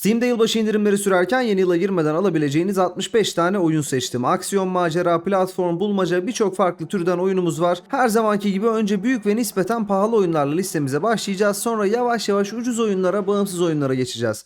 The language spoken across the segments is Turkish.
Steam'de yılbaşı indirimleri sürerken yeni yıla girmeden alabileceğiniz 65 tane oyun seçtim. Aksiyon, macera, platform, bulmaca birçok farklı türden oyunumuz var. Her zamanki gibi önce büyük ve nispeten pahalı oyunlarla listemize başlayacağız. Sonra yavaş yavaş ucuz oyunlara, bağımsız oyunlara geçeceğiz.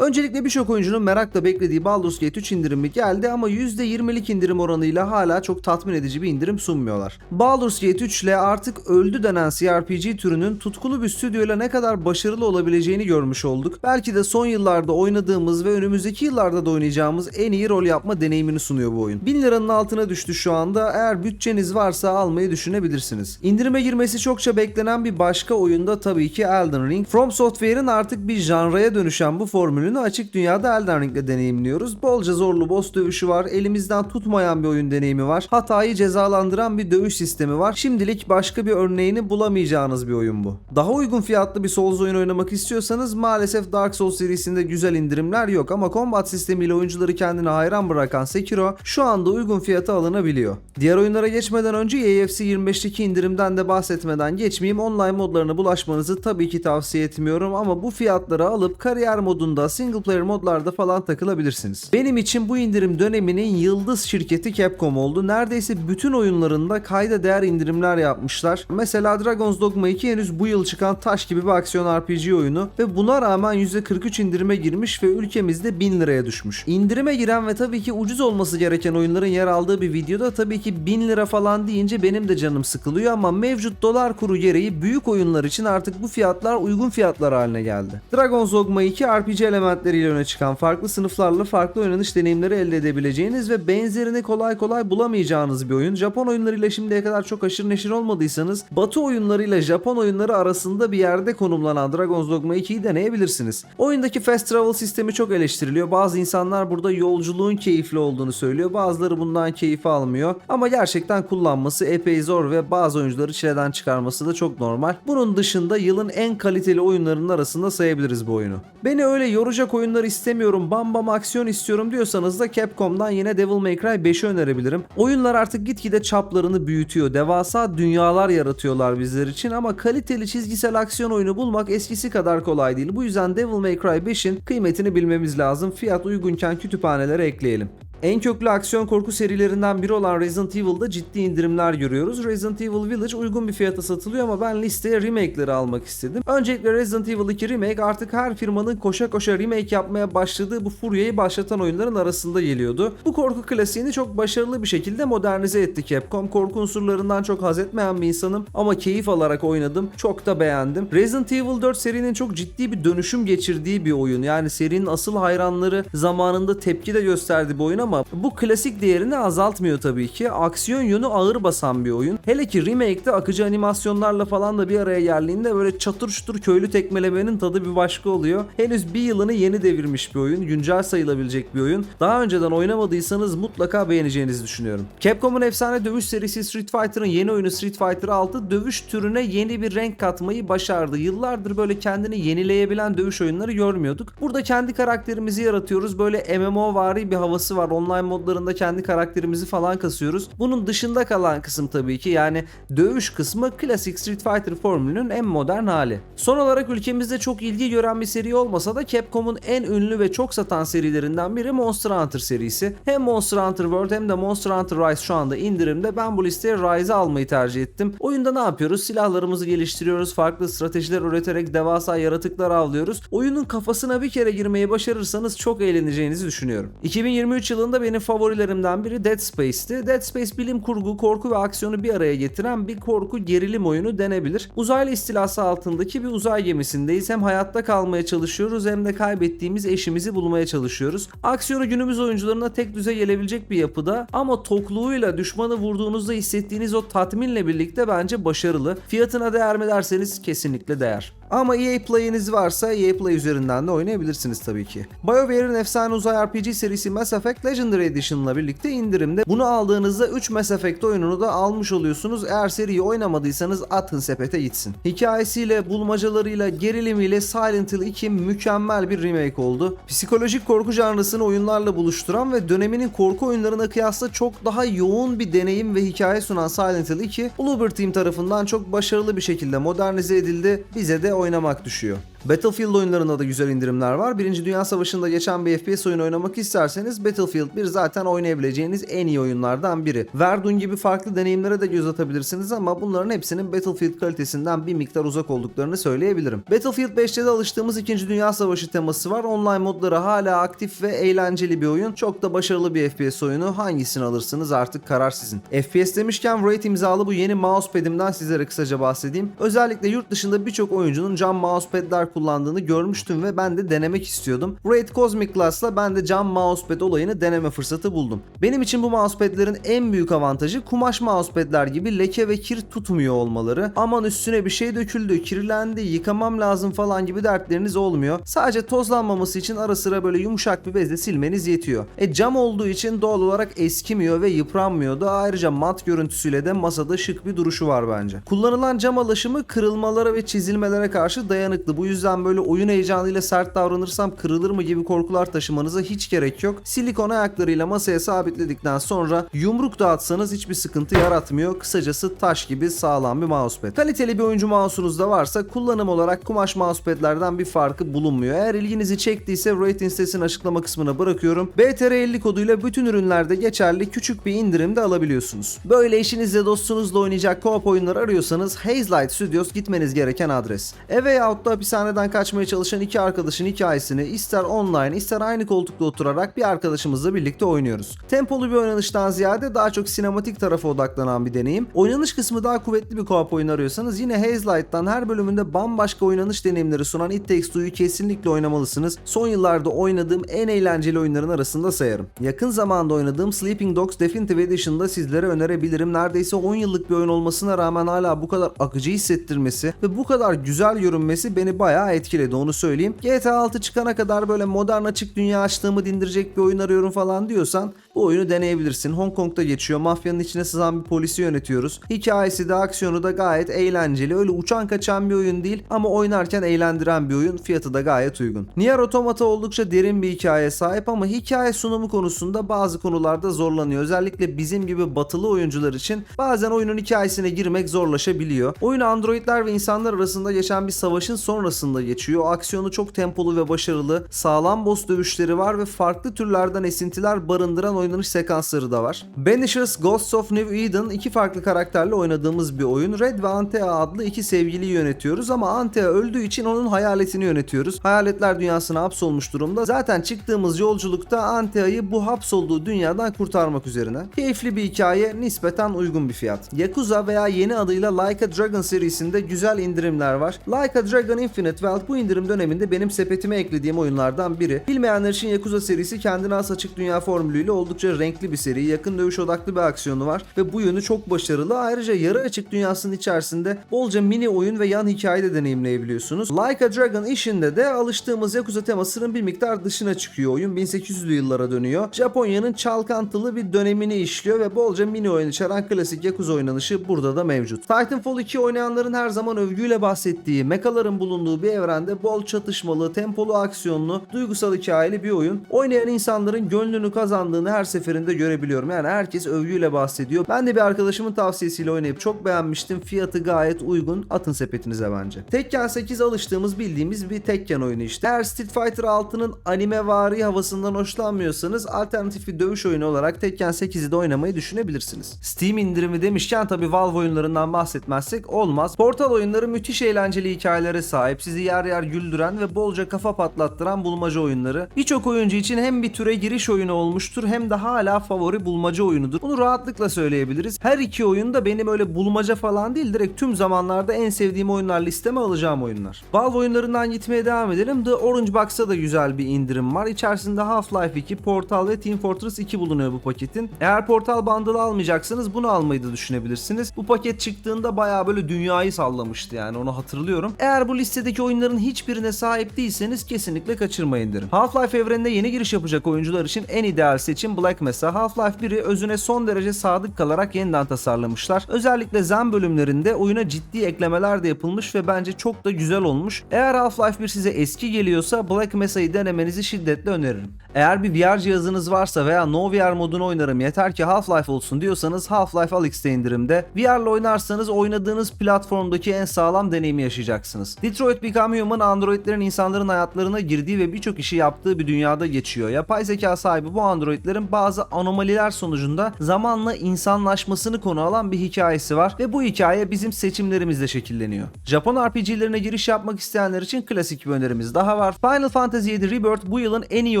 Öncelikle birçok oyuncunun merakla beklediği Baldur's Gate 3 indirimi geldi ama %20'lik indirim oranıyla hala çok tatmin edici bir indirim sunmuyorlar. Baldur's Gate 3 ile artık öldü denen CRPG türünün tutkulu bir stüdyoyla ne kadar başarılı olabileceğini görmüş olduk. Belki de son yıllarda oynadığımız ve önümüzdeki yıllarda da oynayacağımız en iyi rol yapma deneyimini sunuyor bu oyun. 1000 liranın altına düştü şu anda. Eğer bütçeniz varsa almayı düşünebilirsiniz. İndirime girmesi çokça beklenen bir başka oyunda tabii ki Elden Ring. From Software'ın artık bir janraya dönüşen bu formülünü açık dünyada Elden Ring'le deneyimliyoruz. Bolca zorlu boss dövüşü var, elimizden tutmayan bir oyun deneyimi var, hatayı cezalandıran bir dövüş sistemi var. Şimdilik başka bir örneğini bulamayacağınız bir oyun bu. Daha uygun fiyatlı bir Souls oyun oynamak istiyorsanız maalesef Dark Souls serisinde güzel indirimler yok ama combat sistemiyle oyuncuları kendine hayran bırakan Sekiro şu anda uygun fiyata alınabiliyor. Diğer oyunlara geçmeden önce EFC 25'teki indirimden de bahsetmeden geçmeyeyim. Online modlarına bulaşmanızı tabii ki tavsiye etmiyorum ama bu fiyatları alıp kariyer modunda single player modlarda falan takılabilirsiniz. Benim için bu indirim döneminin yıldız şirketi Capcom oldu. Neredeyse bütün oyunlarında kayda değer indirimler yapmışlar. Mesela Dragon's Dogma 2 henüz bu yıl çıkan taş gibi bir aksiyon RPG oyunu ve buna rağmen %43 indirime girmiş ve ülkemizde 1000 liraya düşmüş. İndirime giren ve tabii ki ucuz olması gereken oyunların yer aldığı bir videoda tabii ki 1000 lira falan deyince benim de canım sıkılıyor ama mevcut dolar kuru gereği büyük oyunlar için artık bu fiyatlar uygun fiyatlar haline geldi. Dragon's Dogma 2 RPG elementleriyle öne çıkan farklı sınıflarla farklı oynanış deneyimleri elde edebileceğiniz ve benzerini kolay kolay bulamayacağınız bir oyun. Japon oyunlarıyla şimdiye kadar çok aşırı neşir olmadıysanız Batı oyunlarıyla Japon oyunları arasında bir yerde konumlanan Dragon's Dogma 2'yi deneyebilirsiniz. Oyundaki fast travel sistemi çok eleştiriliyor. Bazı insanlar burada yolculuğun keyifli olduğunu söylüyor. Bazıları bundan keyif almıyor. Ama gerçekten kullanması epey zor ve bazı oyuncuları çileden çıkarması da çok normal. Bunun dışında yılın en kaliteli oyunlarının arasında sayabiliriz bu oyunu. Beni öyle yoracak oyunlar istemiyorum, bam bam aksiyon istiyorum diyorsanız da Capcom'dan yine Devil May Cry 5'i önerebilirim. Oyunlar artık gitgide çaplarını büyütüyor. Devasa dünyalar yaratıyorlar bizler için ama kaliteli çizgisel aksiyon oyunu bulmak eskisi kadar kolay değil. Bu yüzden Devil May Cry 5'in kıymetini bilmemiz lazım. Fiyat uygunken kütüphanelere ekleyelim. En köklü aksiyon korku serilerinden biri olan Resident Evil'da ciddi indirimler görüyoruz. Resident Evil Village uygun bir fiyata satılıyor ama ben listeye remake'leri almak istedim. Öncelikle Resident Evil 2 Remake artık her firmanın koşa koşa remake yapmaya başladığı bu furyayı başlatan oyunların arasında geliyordu. Bu korku klasiğini çok başarılı bir şekilde modernize etti Capcom. Korku unsurlarından çok haz etmeyen bir insanım ama keyif alarak oynadım. Çok da beğendim. Resident Evil 4 serinin çok ciddi bir dönüşüm geçirdiği bir oyun. Yani serinin asıl hayranları zamanında tepki de gösterdi bu oyun ama bu klasik değerini azaltmıyor tabii ki. Aksiyon yönü ağır basan bir oyun. Hele ki remake'de akıcı animasyonlarla falan da bir araya geldiğinde böyle çatır çutur köylü tekmelemenin tadı bir başka oluyor. Henüz bir yılını yeni devirmiş bir oyun. Güncel sayılabilecek bir oyun. Daha önceden oynamadıysanız mutlaka beğeneceğinizi düşünüyorum. Capcom'un efsane dövüş serisi Street Fighter'ın yeni oyunu Street Fighter 6 dövüş türüne yeni bir renk katmayı başardı. Yıllardır böyle kendini yenileyebilen dövüş oyunları görmüyorduk. Burada kendi karakterimizi yaratıyoruz. Böyle MMO vari bir havası var. Online modlarında kendi karakterimizi falan kasıyoruz. Bunun dışında kalan kısım tabii ki yani dövüş kısmı klasik Street Fighter formülünün en modern hali. Son olarak ülkemizde çok ilgi gören bir seri olmasa da Capcom'un en ünlü ve çok satan serilerinden biri Monster Hunter serisi. Hem Monster Hunter World hem de Monster Hunter Rise şu anda indirimde. Ben bu listeye Rise'ı almayı tercih ettim. Oyunda ne yapıyoruz? Silahlarımızı geliştiriyoruz. Farklı stratejiler üreterek devasa yaratıklar avlıyoruz. Oyunun kafasına bir kere girmeyi başarırsanız çok eğleneceğinizi düşünüyorum. 2023 yılında benim favorilerimden biri Dead Space'ti. Dead Space bilim kurgu, korku ve aksiyonu bir araya getiren bir korku gerilim oyunu denebilir. Uzaylı istilası altındaki bir uzay gemisindeyiz. Hem hayatta kalmaya çalışıyoruz hem de kaybettiğimiz eşimizi bulmaya çalışıyoruz. Aksiyonu günümüz oyuncularına tek düze gelebilecek bir yapıda ama tokluğuyla düşmanı vurduğunuzda hissettiğiniz o tatminle birlikte bence başarılı. Fiyatına değer mi derseniz kesinlikle değer. Ama EA Play'iniz varsa EA Play üzerinden de oynayabilirsiniz tabii ki. BioWare'in efsane uzay RPG serisi Mass Effect Legendary Edition'la birlikte indirimde. Bunu aldığınızda 3 Mass Effect oyununu da almış oluyorsunuz. Eğer seriyi oynamadıysanız atın sepete gitsin. Hikayesiyle, bulmacalarıyla, gerilimiyle Silent Hill 2 mükemmel bir remake oldu. Psikolojik korku janrısını oyunlarla buluşturan ve döneminin korku oyunlarına kıyasla çok daha yoğun bir deneyim ve hikaye sunan Silent Hill 2, Bloober Team tarafından çok başarılı bir şekilde modernize edildi. Bize de oynamak düşüyor. Battlefield oyunlarında da güzel indirimler var. Birinci Dünya Savaşı'nda geçen bir FPS oyunu oynamak isterseniz Battlefield 1 zaten oynayabileceğiniz en iyi oyunlardan biri. Verdun gibi farklı deneyimlere de göz atabilirsiniz ama bunların hepsinin Battlefield kalitesinden bir miktar uzak olduklarını söyleyebilirim. Battlefield 5'te de alıştığımız 2. Dünya Savaşı teması var. Online modları hala aktif ve eğlenceli bir oyun. Çok da başarılı bir FPS oyunu. Hangisini alırsınız artık karar sizin. FPS demişken Wraith imzalı bu yeni mousepad'imden sizlere kısaca bahsedeyim. Özellikle yurt dışında birçok oyuncunun cam mousepad'ler kullandığını görmüştüm ve ben de denemek istiyordum. Wraith Cosmic Class'la ben de cam mousepad olayını deneme fırsatı buldum. Benim için bu mousepad'lerin en büyük avantajı kumaş mousepad'ler gibi leke ve kir tutmuyor olmaları. Aman üstüne bir şey döküldü, kirlendi, yıkamam lazım falan gibi dertleriniz olmuyor. Sadece tozlanmaması için ara sıra böyle yumuşak bir bezle silmeniz yetiyor. E cam olduğu için doğal olarak eskimiyor ve yıpranmıyor da ayrıca mat görüntüsüyle de masada şık bir duruşu var bence. Kullanılan cam alaşımı kırılmalara ve çizilmelere karşı dayanıklı. Bu yüzden böyle oyun heyecanıyla sert davranırsam kırılır mı gibi korkular taşımanıza hiç gerek yok. Silikon ayaklarıyla masaya sabitledikten sonra yumruk dağıtsanız hiçbir sıkıntı yaratmıyor. Kısacası taş gibi sağlam bir mousepad. Kaliteli bir oyuncu mouse'unuz da varsa kullanım olarak kumaş mousepad'lerden bir farkı bulunmuyor. Eğer ilginizi çektiyse rating sitesinin açıklama kısmına bırakıyorum. BTR50 koduyla bütün ürünlerde geçerli küçük bir indirim de alabiliyorsunuz. Böyle eşinizle dostunuzla oynayacak co-op oyunlar arıyorsanız Hazelight Studios gitmeniz gereken adres. Way Out'ta hapishaneden kaçmaya çalışan iki arkadaşın hikayesini ister online ister aynı koltukta oturarak bir arkadaşımızla birlikte oynuyoruz. Tempolu bir oynanıştan ziyade daha çok sinematik tarafa odaklanan bir deneyim. Oynanış kısmı daha kuvvetli bir co-op oyun arıyorsanız yine Hazelight'tan her bölümünde bambaşka oynanış deneyimleri sunan It Takes Two'yu kesinlikle oynamalısınız. Son yıllarda oynadığım en eğlenceli oyunların arasında sayarım. Yakın zamanda oynadığım Sleeping Dogs Definitive Edition'da sizlere önerebilirim. Neredeyse 10 yıllık bir oyun olmasına rağmen hala bu kadar akıcı hissettirmesi ve bu kadar güzel görünmesi beni bayağı etkiledi onu söyleyeyim. GTA 6 çıkana kadar böyle modern açık dünya açlığımı dindirecek bir oyun arıyorum falan diyorsan bu oyunu deneyebilirsin. Hong Kong'da geçiyor. Mafyanın içine sızan bir polisi yönetiyoruz. Hikayesi de aksiyonu da gayet eğlenceli. Öyle uçan kaçan bir oyun değil ama oynarken eğlendiren bir oyun. Fiyatı da gayet uygun. Nier Automata oldukça derin bir hikaye sahip ama hikaye sunumu konusunda bazı konularda zorlanıyor. Özellikle bizim gibi batılı oyuncular için bazen oyunun hikayesine girmek zorlaşabiliyor. Oyun androidler ve insanlar arasında geçen bir savaşın sonrasında geçiyor. Aksiyonu çok tempolu ve başarılı. Sağlam boss dövüşleri var ve farklı türlerden esintiler barındıran oynanış sekansları da var. Banishers Ghosts of New Eden iki farklı karakterle oynadığımız bir oyun. Red ve Antea adlı iki sevgiliyi yönetiyoruz ama Antea öldüğü için onun hayaletini yönetiyoruz. Hayaletler dünyasına hapsolmuş durumda. Zaten çıktığımız yolculukta Antea'yı bu hapsolduğu dünyadan kurtarmak üzerine. Keyifli bir hikaye, nispeten uygun bir fiyat. Yakuza veya yeni adıyla Like a Dragon serisinde güzel indirimler var. Like a Dragon Infinite Wealth bu indirim döneminde benim sepetime eklediğim oyunlardan biri. Bilmeyenler için Yakuza serisi kendine has açık dünya formülüyle oldukça renkli bir seri. Yakın dövüş odaklı bir aksiyonu var ve bu yönü çok başarılı. Ayrıca yarı açık dünyasının içerisinde bolca mini oyun ve yan hikaye de deneyimleyebiliyorsunuz. Like a Dragon işinde de alıştığımız Yakuza temasının bir miktar dışına çıkıyor oyun. 1800'lü yıllara dönüyor. Japonya'nın çalkantılı bir dönemini işliyor ve bolca mini oyun içeren klasik Yakuza oynanışı burada da mevcut. Titanfall 2 oynayanların her zaman övgüyle bahsettiği, mekaların bulunduğu bir evrende bol çatışmalı, tempolu aksiyonlu, duygusal hikayeli bir oyun. Oynayan insanların gönlünü kazandığını her seferinde görebiliyorum. Yani herkes övgüyle bahsediyor. Ben de bir arkadaşımın tavsiyesiyle oynayıp çok beğenmiştim. Fiyatı gayet uygun. Atın sepetinize bence. Tekken 8 alıştığımız bildiğimiz bir Tekken oyunu işte. Eğer Street Fighter 6'nın anime vari havasından hoşlanmıyorsanız alternatif bir dövüş oyunu olarak Tekken 8'i de oynamayı düşünebilirsiniz. Steam indirimi demişken tabi Valve oyunlarından bahsetmezsek olmaz. Portal oyunları müthiş eğlenceli hikayelere sahip. Sizi yer yer güldüren ve bolca kafa patlattıran bulmaca oyunları. Birçok oyuncu için hem bir türe giriş oyunu olmuştur hem de hala favori bulmaca oyunudur. Bunu rahatlıkla söyleyebiliriz. Her iki oyun da benim öyle bulmaca falan değil direkt tüm zamanlarda en sevdiğim oyunlar listeme alacağım oyunlar. Valve oyunlarından gitmeye devam edelim. The Orange Box'a da güzel bir indirim var. İçerisinde Half-Life 2, Portal ve Team Fortress 2 bulunuyor bu paketin. Eğer Portal Bundle almayacaksanız bunu almayı da düşünebilirsiniz. Bu paket çıktığında bayağı böyle dünyayı sallamıştı yani onu hatırlıyorum. Eğer bu listedeki oyunların hiçbirine sahip değilseniz kesinlikle kaçırmayın derim. Half-Life evrenine yeni giriş yapacak oyuncular için en ideal seçim Black Mesa. Half-Life 1'i özüne son derece sadık kalarak yeniden tasarlamışlar. Özellikle Zen bölümlerinde oyuna ciddi eklemeler de yapılmış ve bence çok da güzel olmuş. Eğer Half-Life 1 size eski geliyorsa Black Mesa'yı denemenizi şiddetle öneririm. Eğer bir VR cihazınız varsa veya No VR modunu oynarım yeter ki Half-Life olsun diyorsanız Half-Life Alyx'te indirimde. VR'la oynarsanız oynadığınız platformdaki en sağlam deneyimi yaşayacaksınız. Detroit Become Human androidlerin insanların hayatlarına girdiği ve birçok işi yaptığı bir dünyada geçiyor. Yapay zeka sahibi bu androidlerin bazı anomaliler sonucunda zamanla insanlaşmasını konu alan bir hikayesi var ve bu hikaye bizim seçimlerimizle şekilleniyor. Japon RPG'lerine giriş yapmak isteyenler için klasik bir önerimiz daha var. Final Fantasy VII Rebirth bu yılın en iyi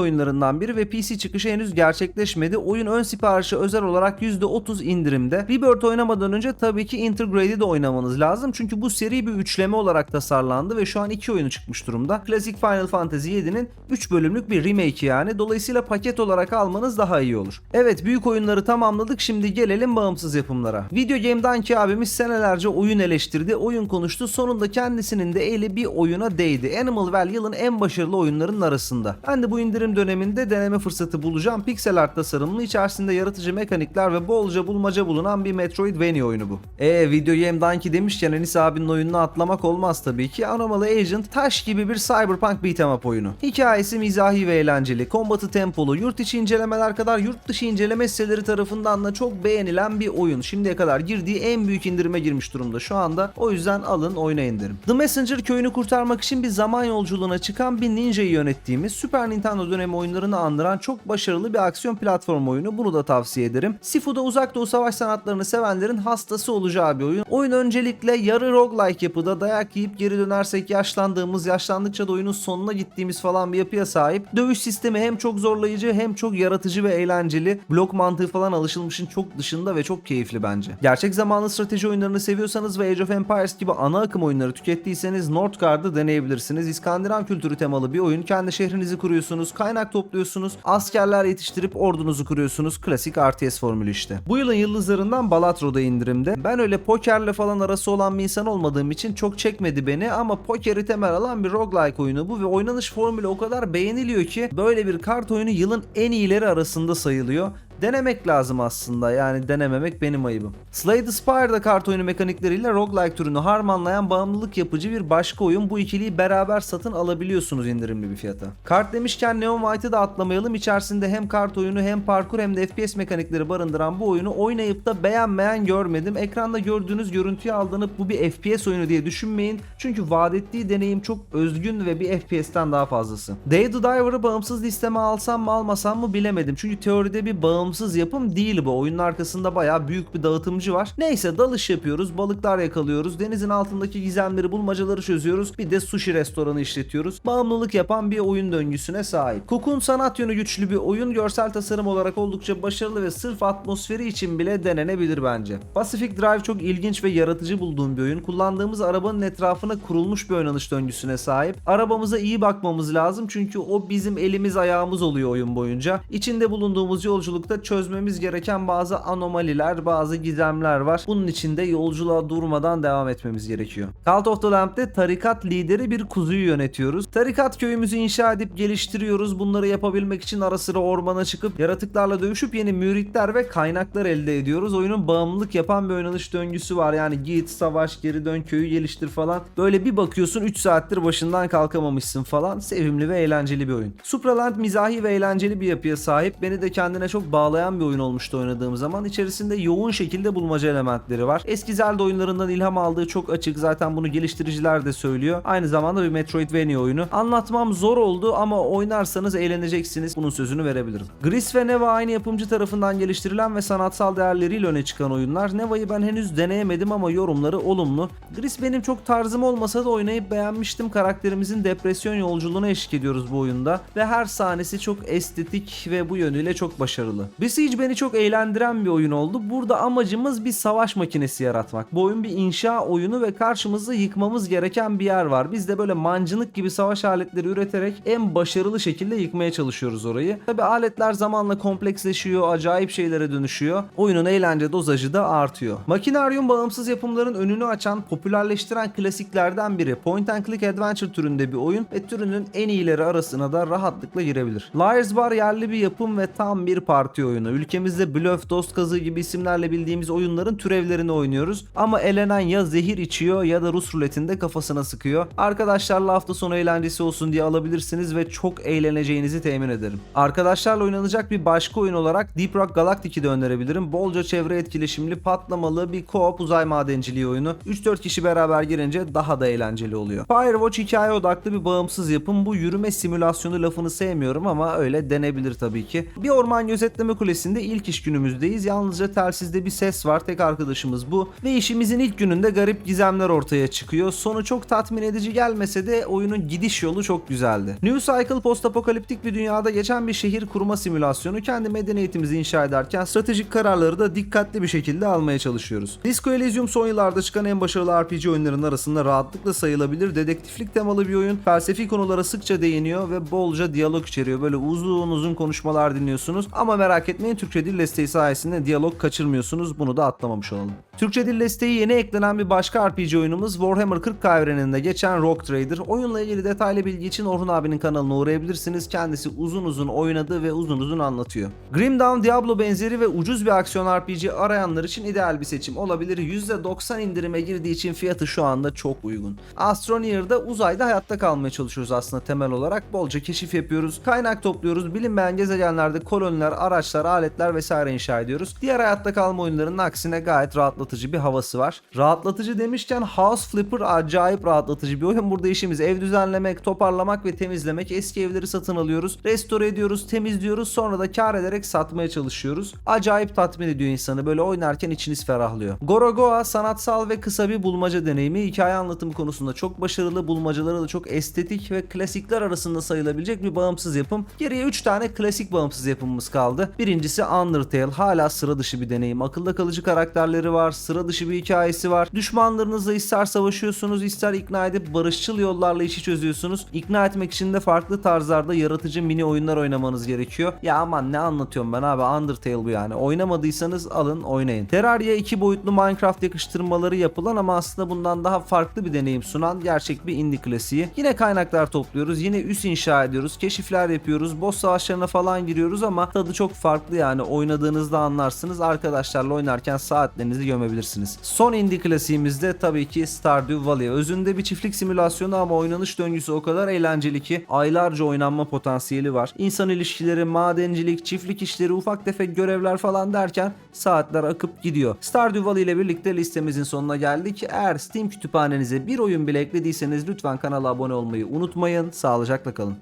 oyunlarından biri ve PC çıkışı henüz gerçekleşmedi. Oyun ön siparişi özel olarak %30 indirimde. Rebirth oynamadan önce tabii ki Intergrade'i de oynamanız lazım. Çünkü bu seri bir üçleme olarak tasarlandı ve şu an iki oyunu çıkmış durumda. Klasik Final Fantasy VII'nin 3 bölümlük bir remake yani. Dolayısıyla paket olarak almanız daha iyi olur. Evet büyük oyunları tamamladık. Şimdi gelelim bağımsız yapımlara. Video Game Donkey abimiz senelerce oyun eleştirdi, oyun konuştu. Sonunda kendisinin de eli bir oyuna değdi. Animal Well yılın en başarılı oyunlarının arasında. Ben de bu indirim döneminde deneme fırsatı bulacağım. Pixel art tasarımlı, içerisinde yaratıcı mekanikler ve bolca bulmaca bulunan bir Metroidvania oyunu bu. Eee Video Game Donkey demişken Enis abinin oyununu atlamak olmaz tabii ki. Anomaly Agent taş gibi bir cyberpunk beat'em up oyunu. Hikayesi mizahi ve eğlenceli, kombatı tempolu, yurt içi incelemeler kadar yurt dışı inceleme siteleri tarafından da çok beğenilen bir oyun. Şimdiye kadar girdiği en büyük indirime girmiş durumda şu anda. O yüzden alın oynayın derim. The Messenger köyünü kurtarmak için bir zaman yolculuğuna çıkan bir ninja'yı yönettiğimiz Super Nintendo dönemi oyunlarını andıran çok başarılı bir aksiyon platform oyunu. Bunu da tavsiye ederim. Sifu'da uzak doğu savaş sanatlarını sevenlerin hastası olacağı bir oyun. Oyun öncelikle yarı roguelike yapıda dayak yiyip geri dönersek yaşlandığımız, yaşlandıkça da oyunun sonuna gittiğimiz falan bir yapıya sahip. Dövüş sistemi hem çok zorlayıcı hem çok yaratıcı ve eğlenceli. Blok mantığı falan alışılmışın çok dışında ve çok keyifli bence. Gerçek zamanlı strateji oyunlarını seviyorsanız ve Age of Empires gibi ana akım oyunları tükettiyseniz Northgard'ı deneyebilirsiniz. İskandinav kültürü temalı bir oyun. Kendi şehrinizi kuruyorsunuz, kaynak topluyorsunuz, askerler yetiştirip ordunuzu kuruyorsunuz. Klasik RTS formülü işte. Bu yılın yıldızlarından Balatro da indirimde. Ben öyle pokerle falan arası olan bir insan olmadığım için çok çekmedi beni ama pokeri temel alan bir roguelike oyunu bu ve oynanış formülü o kadar beğeniliyor ki böyle bir kart oyunu yılın en iyileri arasında sayılıyor. Denemek lazım aslında yani denememek benim ayıbım. Slay the Spire'da kart oyunu mekanikleriyle roguelike türünü harmanlayan bağımlılık yapıcı bir başka oyun. Bu ikiliyi beraber satın alabiliyorsunuz indirimli bir fiyata. Kart demişken Neon White'ı da atlamayalım. İçerisinde hem kart oyunu hem parkur hem de FPS mekanikleri barındıran bu oyunu oynayıp da beğenmeyen görmedim. Ekranda gördüğünüz görüntüyü aldanıp bu bir FPS oyunu diye düşünmeyin. Çünkü vaat ettiği deneyim çok özgün ve bir FPS'ten daha fazlası. Day the Diver'ı bağımsız listeme alsam mı almasam mı bilemedim. Çünkü teoride bir bağımsız yapım değil bu. Oyunun arkasında bayağı büyük bir dağıtımcı var. Neyse dalış yapıyoruz, balıklar yakalıyoruz, denizin altındaki gizemleri, bulmacaları çözüyoruz. Bir de sushi restoranı işletiyoruz. Bağımlılık yapan bir oyun döngüsüne sahip. Cocoon sanat yönü güçlü bir oyun. Görsel tasarım olarak oldukça başarılı ve sırf atmosferi için bile denenebilir bence. Pacific Drive çok ilginç ve yaratıcı bulduğum bir oyun. Kullandığımız arabanın etrafına kurulmuş bir oynanış döngüsüne sahip. Arabamıza iyi bakmamız lazım çünkü o bizim elimiz ayağımız oluyor oyun boyunca. İçinde bulunduğumuz yolculukta çözmemiz gereken bazı anomaliler, bazı gizemler var. Bunun için de yolculuğa durmadan devam etmemiz gerekiyor. Cult of the Lamb'de tarikat lideri bir kuzuyu yönetiyoruz. Tarikat köyümüzü inşa edip geliştiriyoruz. Bunları yapabilmek için ara sıra ormana çıkıp yaratıklarla dövüşüp yeni müritler ve kaynaklar elde ediyoruz. Oyunun bağımlılık yapan bir oynanış döngüsü var. Yani git, savaş, geri dön, köyü geliştir falan. Böyle bir bakıyorsun 3 saattir başından kalkamamışsın falan. Sevimli ve eğlenceli bir oyun. Supraland mizahi ve eğlenceli bir yapıya sahip. Beni de kendine çok bağlayan bir oyun olmuştu oynadığım zaman. İçerisinde yoğun şekilde bulmaca elementleri var. Eski Zelda oyunlarından ilham aldığı çok açık. Zaten bunu geliştiriciler de söylüyor. Aynı zamanda bir Metroidvania oyunu. Anlatmam zor oldu ama oynarsanız eğleneceksiniz. Bunun sözünü verebilirim. Gris ve Neva aynı yapımcı tarafından geliştirilen ve sanatsal değerleriyle öne çıkan oyunlar. Neva'yı ben henüz deneyemedim ama yorumları olumlu. Gris benim çok tarzım olmasa da oynayıp beğenmiştim. Karakterimizin depresyon yolculuğuna eşlik ediyoruz bu oyunda ve her sahnesi çok estetik ve bu yönüyle çok başarılı. Besiege beni çok eğlendiren bir oyun oldu. Burada amacımız bir savaş makinesi yaratmak. Bu oyun bir inşa oyunu ve karşımızda yıkmamız gereken bir yer var. Biz de böyle mancınık gibi savaş aletleri üreterek en başarılı şekilde yıkmaya çalışıyoruz orayı. Tabi aletler zamanla kompleksleşiyor, acayip şeylere dönüşüyor. Oyunun eğlence dozajı da artıyor. Makinarium bağımsız yapımların önünü açan, popülerleştiren klasiklerden biri. Point and click adventure türünde bir oyun ve türünün en iyileri arasına da rahatlıkla girebilir. Liars Bar yerli bir yapım ve tam bir parti oyunu. Ülkemizde Bluff, Dost Kazığı gibi isimlerle bildiğimiz oyunların türevlerini oynuyoruz. Ama elenen ya zehir içiyor ya da Rus ruletinde kafasına sıkıyor. Arkadaşlarla hafta sonu eğlencesi olsun diye alabilirsiniz ve çok eğleneceğinizi temin ederim. Arkadaşlarla oynanacak bir başka oyun olarak Deep Rock Galactic'i de önerebilirim. Bolca çevre etkileşimli, patlamalı bir co-op uzay madenciliği oyunu. 3-4 kişi beraber girince daha da eğlenceli oluyor. Firewatch hikaye odaklı bir bağımsız yapım. Bu yürüme simülasyonu lafını sevmiyorum ama öyle denebilir tabii ki. Bir orman gözetleme kulesinde ilk iş günümüzdeyiz. Yalnızca telsizde bir ses var. Tek arkadaşımız bu. Ve işimizin ilk gününde garip gizemler ortaya çıkıyor. Sonu çok tatmin edici gelmese de oyunun gidiş yolu çok güzeldi. New Cycle postapokaliptik bir dünyada geçen bir şehir kurma simülasyonu. Kendi medeniyetimizi inşa ederken stratejik kararları da dikkatli bir şekilde almaya çalışıyoruz. Disco Elysium son yıllarda çıkan en başarılı RPG oyunlarının arasında rahatlıkla sayılabilir. Dedektiflik temalı bir oyun. Felsefi konulara sıkça değiniyor ve bolca diyalog içeriyor. Böyle uzun uzun konuşmalar dinliyorsunuz. Ama merak etmeyin Türkçe dil desteği sayesinde diyalog kaçırmıyorsunuz. Bunu da atlamamış olalım. Türkçe dil desteği yeni eklenen bir başka RPG oyunumuz Warhammer 40K evreninde geçen Rogue Trader. Oyunla ilgili detaylı bilgi için Orhun abinin kanalına uğrayabilirsiniz. Kendisi uzun uzun oynadı ve uzun uzun anlatıyor. Grim Dawn, Diablo benzeri ve ucuz bir aksiyon RPG arayanlar için ideal bir seçim olabilir. %90 indirime girdiği için fiyatı şu anda çok uygun. Astroneer'da uzayda hayatta kalmaya çalışıyoruz aslında temel olarak. Bolca keşif yapıyoruz, kaynak topluyoruz, bilinmeyen gezegenlerde koloniler, araçlar, aletler vesaire inşa ediyoruz. Diğer hayatta kalma oyunlarının aksine gayet rahatlatıcı bir havası var. Rahatlatıcı demişken House Flipper acayip rahatlatıcı bir oyun. Burada işimiz ev düzenlemek, toparlamak ve temizlemek. Eski evleri satın alıyoruz, restore ediyoruz, temizliyoruz. Sonra da kar ederek satmaya çalışıyoruz. Acayip tatmin ediyor insanı. Böyle oynarken içiniz ferahlıyor. Gorogoa sanatsal ve kısa bir bulmaca deneyimi. Hikaye anlatımı konusunda çok başarılı. Bulmacaları da çok estetik ve klasikler arasında sayılabilecek bir bağımsız yapım. Geriye 3 tane klasik bağımsız yapımımız kaldı. Birincisi Undertale. Hala sıra dışı bir deneyim. Akılda kalıcı karakterleri var. Sıra dışı bir hikayesi var. Düşmanlarınızla ister savaşıyorsunuz ister ikna edip barışçıl yollarla işi çözüyorsunuz. İkna etmek için de farklı tarzlarda yaratıcı mini oyunlar oynamanız gerekiyor. Ya aman ne anlatıyorum ben abi Undertale bu yani. Oynamadıysanız alın oynayın. Terraria iki boyutlu Minecraft yakıştırmaları yapılan ama aslında bundan daha farklı bir deneyim sunan gerçek bir indie klasiği. Yine kaynaklar topluyoruz. Yine üs inşa ediyoruz. Keşifler yapıyoruz. Boss savaşlarına falan giriyoruz ama tadı çok farklı yani. Oynadığınızda anlarsınız. Arkadaşlarla oynarken saatlerinizi gömebilirsiniz. Son indie klasiğimiz de tabii ki Stardew Valley. Özünde bir çiftlik simülasyonu ama oynanış döngüsü o kadar eğlenceli ki aylarca oynanma potansiyeli var. İnsan ilişkileri, madencilik, çiftlik işleri, ufak tefek görevler falan derken saatler akıp gidiyor. Stardew Valley ile birlikte listemizin sonuna geldik. Eğer Steam kütüphanenize bir oyun bile eklediyseniz lütfen kanala abone olmayı unutmayın. Sağlıcakla kalın.